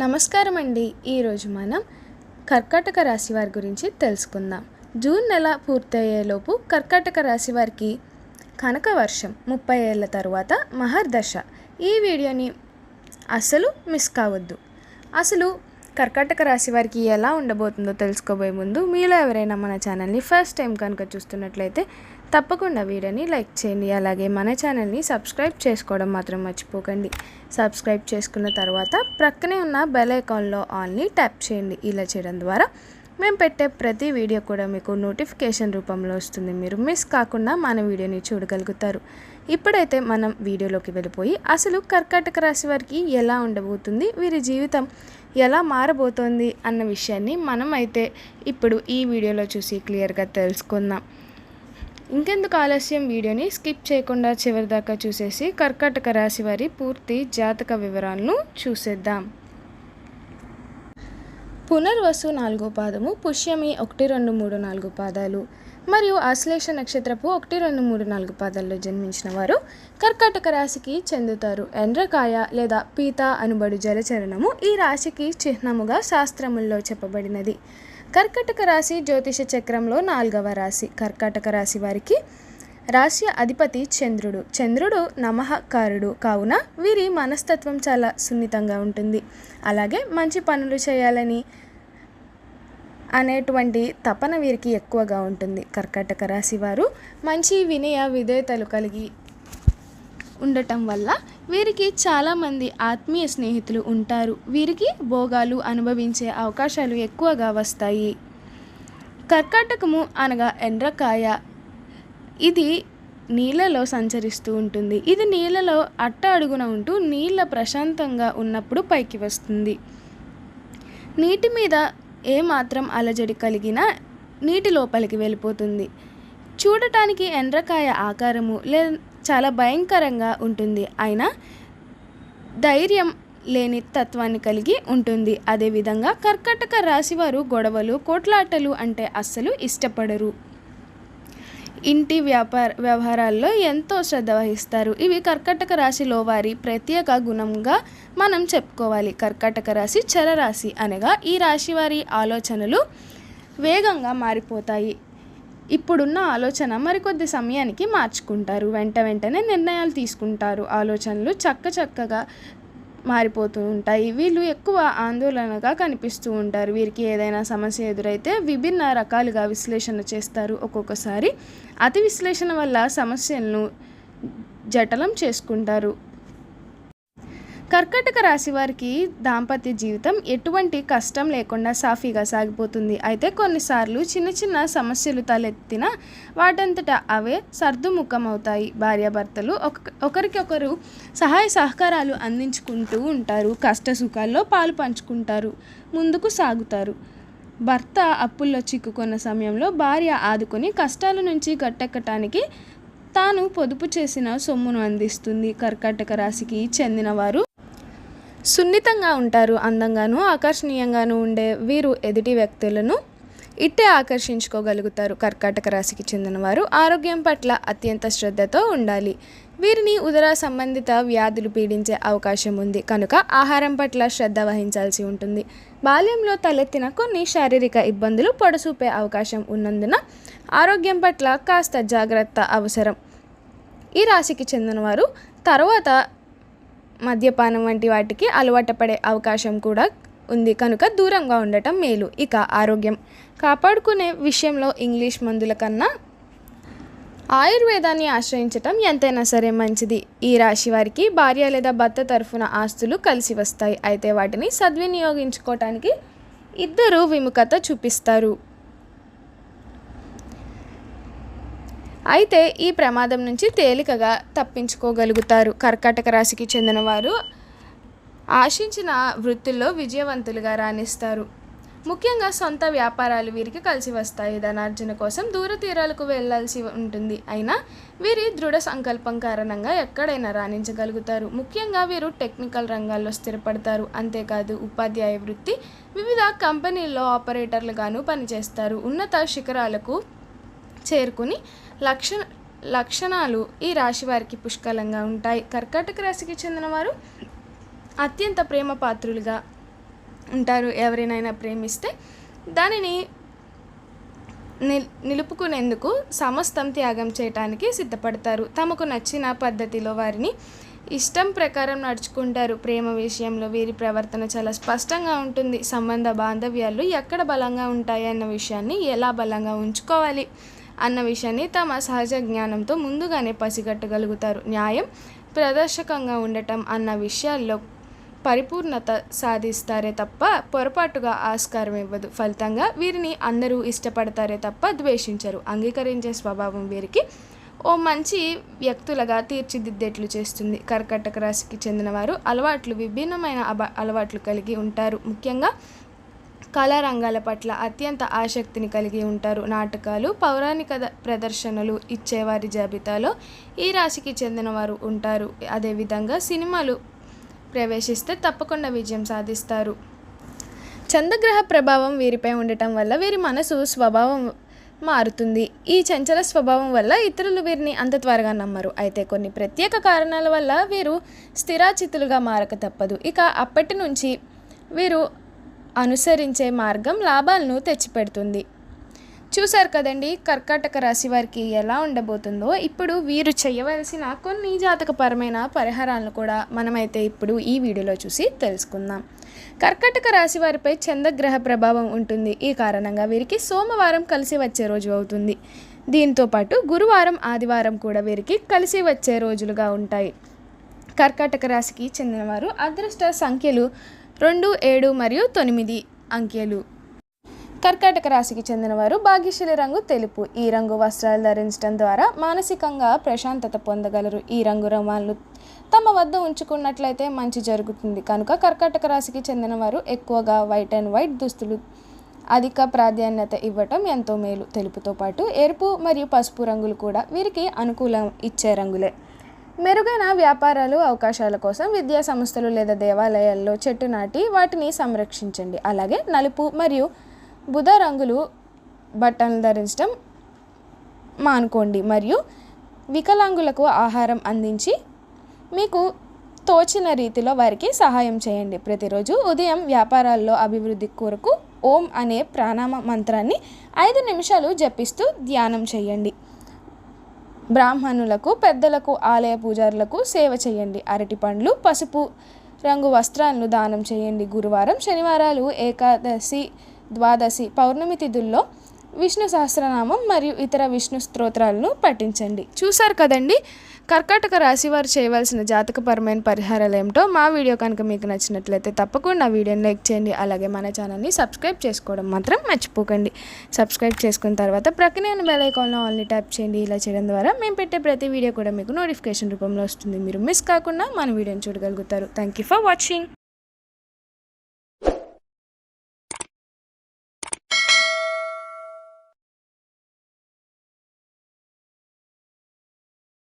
నమస్కారం అండి ఈరోజు మనం కర్కాటక రాశి వారి గురించి తెలుసుకుందాం. జూన్ నెల పూర్తయ్యేలోపు కర్కాటక రాశి వారికి కనక వర్షం ముప్పై ఏళ్ళ తరువాత మహర్దశ. ఈ వీడియోని అసలు మిస్ కావద్దు. అసలు కర్కాటక రాశి వారికి ఎలా ఉండబోతుందో తెలుసుకోబోయే ముందు మీలో ఎవరైనా మన ఛానల్ని ఫస్ట్ టైం కనుక చూస్తున్నట్లయితే తప్పకుండా వీడియోని లైక్ చేయండి. అలాగే మన ఛానల్ని సబ్స్క్రైబ్ చేసుకోవడం మాత్రం మర్చిపోకండి. సబ్స్క్రైబ్ చేసుకున్న తర్వాత ప్రక్కనే ఉన్న బెల్ ఐకాన్లో ఆల్ని ట్యాప్ చేయండి. ఇలా చేయడం ద్వారా మేము పెట్టే ప్రతి వీడియో కూడా మీకు నోటిఫికేషన్ రూపంలో వస్తుంది. మీరు మిస్ కాకుండా మన వీడియోని చూడగలుగుతారు. ఇప్పుడైతే మనం వీడియోలోకి వెళ్ళిపోయి అసలు కర్కాటక రాశి వారికి ఎలా ఉండబోతుంది? వీరి జీవితం ఎలా మారబోతోంది? అన్న విషయాన్ని మనం అయితే ఇప్పుడు ఈ వీడియోలో చూసి క్లియర్గా తెలుసుకుందాం. ఇంకెందుకు ఆలస్యం? వీడియోని స్కిప్ చేయకుండా చివరి దాకా చూసేసి కర్కాటక రాశి వారి పూర్తి జాతక వివరాలను చూసేద్దాం. పునర్వసు నాలుగో పాదము పుష్యమి ఒకటి రెండు మూడు నాలుగు పాదాలు. మరియు ఆశ్లేష నక్షత్రపు ఒకటి రెండు మూడు నాలుగు పాదాల్లో జన్మించిన వారు కర్కాటక రాశికి చెందుతారు. ఎండ్రకాయ లేదా పీత అనుబడు జలచరణము ఈ రాశికి చిహ్నముగా శాస్త్రముల్లో చెప్పబడినది. కర్కాటక రాశి జ్యోతిష చక్రంలో నాలుగవ రాశి. కర్కాటక రాశి వారికి రాశి అధిపతి చంద్రుడు. చంద్రుడు నమహకారుడు కావున వీరి మనస్తత్వం చాలా సున్నితంగా ఉంటుంది. అలాగే మంచి పనులు చేయాలని అనేటువంటి తపన వీరికి ఎక్కువగా ఉంటుంది. కర్కాటక రాశి వారు మంచి వినయ విధేయతలు కలిగి ఉండటం వల్ల వీరికి చాలామంది ఆత్మీయ స్నేహితులు ఉంటారు. వీరికి భోగాలు అనుభవించే అవకాశాలు ఎక్కువగా వస్తాయి. కర్కాటకము అనగా ఎండ్రకాయ. ఇది నీళ్ళలో సంచరిస్తూ ఉంటుంది. ఇది నీళ్ళలో అట్ట అడుగున ఉంటూ నీళ్ళ ప్రశాంతంగా ఉన్నప్పుడు పైకి వస్తుంది. నీటి మీద ఏమాత్రం అలజడి కలిగినా నీటి లోపలికి వెళ్ళిపోతుంది. చూడటానికి ఎండ్రకాయ ఆకారము లే చాలా భయంకరంగా ఉంటుంది. అయినా ధైర్యం లేని తత్వాన్ని కలిగి ఉంటుంది. అదేవిధంగా కర్కటక రాశివారు గొడవలు కోట్లాటలు అంటే అస్సలు ఇష్టపడరు. ఇంటి వ్యాపార వ్యవహారాల్లో ఎంతో శ్రద్ధ వహిస్తారు. ఇవి కర్కటక రాశిలో వారి ప్రత్యేక గుణంగా మనం చెప్పుకోవాలి. కర్కటక రాశి చరరాశి అనగా ఈ రాశి వారి ఆలోచనలు వేగంగా మారిపోతాయి. ఇప్పుడున్న ఆలోచన మరికొద్ది సమయానికి మార్చుకుంటారు. వెంట వెంటనే నిర్ణయాలు తీసుకుంటారు. ఆలోచనలు చక్క చక్కగా మారిపోతూ ఉంటాయి. వీళ్ళు ఎక్కువ ఆందోళనగా కనిపిస్తూ ఉంటారు. వీరికి ఏదైనా సమస్య ఎదురైతే విభిన్న రకాలుగా విశ్లేషణ చేస్తారు ఒక్కొక్కసారి. అతి విశ్లేషణ వల్ల సమస్యలను జటలం చేసుకుంటారు. కర్కటక రాశి వారికి దాంపత్య జీవితం ఎటువంటి కష్టం లేకుండా సాఫీగా సాగిపోతుంది. అయితే కొన్నిసార్లు చిన్న చిన్న సమస్యలు తలెత్తిన వాటంతటా అవే సర్దుముఖం అవుతాయి భార్యాభర్తలు ఒక ఒకరికొకరు సహాయ సహకారాలు అందించుకుంటూ ఉంటారు. కష్ట సుఖాల్లో పాలు పంచుకుంటారు. ముందుకు సాగుతారు. భర్త అప్పుల్లో చిక్కుకున్న సమయంలో భార్య ఆదుకొని కష్టాల నుంచి గట్టెక్కటానికి తాను పొదుపు చేసిన సొమ్మును అందిస్తుంది. కర్కాటక రాశికి చెందినవారు సున్నితంగా ఉంటారు అందంగాను ఆకర్షణీయంగాను ఉండే వీరు ఎదుటి వ్యక్తులను ఇట్టే ఆకర్షించుకోగలుగుతారు. కర్కాటక రాశికి చెందినవారు ఆరోగ్యం పట్ల అత్యంత శ్రద్ధతో ఉండాలి. వీరిని ఉదర సంబంధిత వ్యాధులు పీడించే అవకాశం ఉంది. కనుక ఆహారం పట్ల శ్రద్ధ వహించాల్సి ఉంటుంది. బాల్యంలో తలెత్తిన కొన్ని శారీరక ఇబ్బందులు పొడసూపే అవకాశం ఉన్నందున ఆరోగ్యం పట్ల కాస్త జాగ్రత్త అవసరం. ఈ రాశికి చెందినవారు తర్వాత మద్యపానం వంటి వాటికి అలవాటు పడే అవకాశం కూడా ఉంది. కనుక దూరంగా ఉండటం మేలు. ఇక ఆరోగ్యం. కాపాడుకునే విషయంలో ఇంగ్లీష్ మందుల కన్నా ఆయుర్వేదాన్ని ఆశ్రయించటం ఎంతైనా సరే మంచిది. ఈ రాశి వారికి భార్య లేదా భర్త తరఫున ఆస్తులు కలిసి వస్తాయి. అయితే వాటిని సద్వినియోగించుకోవటానికి ఇద్దరు విముఖత చూపిస్తారు. అయితే ఈ ప్రమాదం నుంచి తేలికగా తప్పించుకోగలుగుతారు. కర్కాటక రాశికి చెందిన వారు ఆశించిన వృత్తుల్లో విజయవంతులుగా రాణిస్తారు. ముఖ్యంగా సొంత వ్యాపారాలు వీరికి కలిసి వస్తాయి. ధనార్జన కోసం దూర తీరాలకు వెళ్ళాల్సి ఉంటుంది. అయినా వీరి దృఢ సంకల్పం కారణంగా ఎక్కడైనా రాణించగలుగుతారు. ముఖ్యంగా వీరు టెక్నికల్ రంగాల్లో స్థిరపడతారు. అంతేకాదు ఉపాధ్యాయ వృత్తి వివిధ కంపెనీల్లో ఆపరేటర్లుగాను పనిచేస్తారు. ఉన్నత శిఖరాలకు చేరుకుని లక్షణ లక్షణాలు ఈ రాశి వారికి పుష్కలంగా ఉంటాయి. కర్కాటక రాశికి చెందినవారు అత్యంత ప్రేమ పాత్రులుగా ఉంటారు. ఎవరినైనా ప్రేమిస్తే దానిని నిల్ నిలుపుకునేందుకు సమస్తం త్యాగం చేయటానికి సిద్ధపడతారు. తమకు నచ్చిన పద్ధతిలో వారిని ఇష్టం ప్రకారం నడుచుకుంటారు. ప్రేమ విషయంలో వీరి ప్రవర్తన చాలా స్పష్టంగా ఉంటుంది. సంబంధ బాంధవ్యాలు ఎక్కడ బలంగా ఉంటాయి అన్న విషయాన్ని ఎలా బలంగా ఉంచుకోవాలి? అన్న విషయాన్ని తమ సహజ జ్ఞానంతో ముందుగానే పసిగట్టగలుగుతారు. న్యాయం ప్రదర్శకంగా ఉండటం అన్న విషయాల్లో పరిపూర్ణత సాధిస్తారే తప్ప పొరపాటుగా ఆస్కారం ఇవ్వదు. ఫలితంగా వీరిని అందరూ ఇష్టపడతారే తప్ప ద్వేషించరు. అంగీకరించే స్వభావం వీరికి ఓ మంచి వ్యక్తులుగా తీర్చిదిద్దేట్లు చేస్తుంది. కర్కటక రాశికి చెందినవారు అలవాట్లు విభిన్నమైన అబ అలవాట్లు కలిగి ఉంటారు. ముఖ్యంగా కళారంగాల పట్ల అత్యంత ఆసక్తిని కలిగి ఉంటారు. నాటకాలు పౌరాణిక ప్రదర్శనలు ఇచ్చేవారి జాబితాలో ఈ రాశికి చెందినవారు ఉంటారు. అదేవిధంగా సినిమాలు ప్రవేశిస్తే తప్పకుండా విజయం సాధిస్తారు. చంద్రగ్రహ ప్రభావం వీరిపై ఉండటం వల్ల వీరి మనసు స్వభావం మారుతుంది. ఈ చంచల స్వభావం వల్ల ఇతరులు వీరిని అంత త్వరగా నమ్మరు. అయితే కొన్ని ప్రత్యేక కారణాల వల్ల వీరు స్థిరాచితులుగా మారక తప్పదు. ఇక అప్పటి నుంచి వీరు అనుసరించే మార్గం లాభాలను తెచ్చిపెడుతుంది. చూశారు కదండి కర్కాటక రాశి వారికి ఎలా ఉండబోతుందో. ఇప్పుడు వీరు చేయవలసిన కొన్ని జాతకపరమైన పరిహారాలను కూడా మనమైతే ఇప్పుడు ఈ వీడియోలో చూసి తెలుసుకుందాం. కర్కాటక రాశి వారిపై చంద్రగ్రహ ప్రభావం ఉంటుంది. ఈ కారణంగా వీరికి సోమవారం కలిసి వచ్చే రోజు అవుతుంది. దీంతో పాటు గురువారం ఆదివారం కూడా వీరికి కలిసి వచ్చే రోజులుగా ఉంటాయి. కర్కాటక రాశికి చెందినవారు అదృష్ట సంఖ్యలు రెండు ఏడు మరియు తొమ్మిది అంకెలు. కర్కాటక రాశికి చెందినవారు భాగ్యశీలి రంగు తెలుపు. ఈ రంగు వస్త్రాలు ధరించడం ద్వారా మానసికంగా ప్రశాంతత పొందగలరు. ఈ రంగు రుమాలు తమ వద్ద ఉంచుకున్నట్లయితే మంచి జరుగుతుంది. కనుక కర్కాటక రాశికి చెందినవారు ఎక్కువగా వైట్ అండ్ వైట్ దుస్తులు అధిక ప్రాధాన్యత ఇవ్వటం ఎంతో మేలు. తెలుపుతో పాటు ఎరుపు మరియు పసుపు రంగులు కూడా వీరికి అనుకూలం ఇచ్చే రంగులే. మెరుగైన వ్యాపారాలు అవకాశాల కోసం విద్యా సంస్థలు లేదా దేవాలయాల్లో చెట్టు నాటి వాటిని సంరక్షించండి. అలాగే నలుపు మరియు బుధ రంగులు బట్టలు ధరించడం మానుకోండి. మరియు వికలాంగులకు ఆహారం అందించి మీకు తోచిన రీతిలో వారికి సహాయం చేయండి. ప్రతిరోజు ఉదయం వ్యాపారాల్లో అభివృద్ధి కొరకు ఓం అనే ప్రాణామ మంత్రాన్ని ఐదు నిమిషాలు జపిస్తూ ధ్యానం చేయండి. బ్రాహ్మణులకు పెద్దలకు ఆలయ పూజారులకు సేవ చేయండి. అరటి పండ్లు పసుపు రంగు వస్త్రాలను దానం చేయండి. గురువారం శనివారాలు ఏకాదశి ద్వాదశి పౌర్ణమి తిథుల్లో విష్ణు సహస్రనామం మరియు ఇతర విష్ణు స్తోత్రాలను పఠించండి. చూసారు కదండి? కర్కాటక రాశి వారు చేయవలసిన జాతకపరమైన పరిహారాలు ఏమిటో మా వీడియో కనుక మీకు నచ్చినట్లయితే తప్పకుండా వీడియోని లైక్ చేయండి. అలాగే మన ఛానల్ని సబ్స్క్రైబ్ చేసుకోవడం మాత్రం మర్చిపోకండి. సబ్స్క్రైబ్ చేసుకున్న తర్వాత ప్రక్కనే ఉన్న బెల్ ఐకాన్లో ఆల్ని ట్యాప్ చేయండి. ఇలా చేయడం ద్వారా మేము పెట్టే ప్రతి వీడియో కూడా మీకు నోటిఫికేషన్ రూపంలో వస్తుంది. మీరు మిస్ కాకుండా మన వీడియోని చూడగలుగుతారు. Thank you for watching.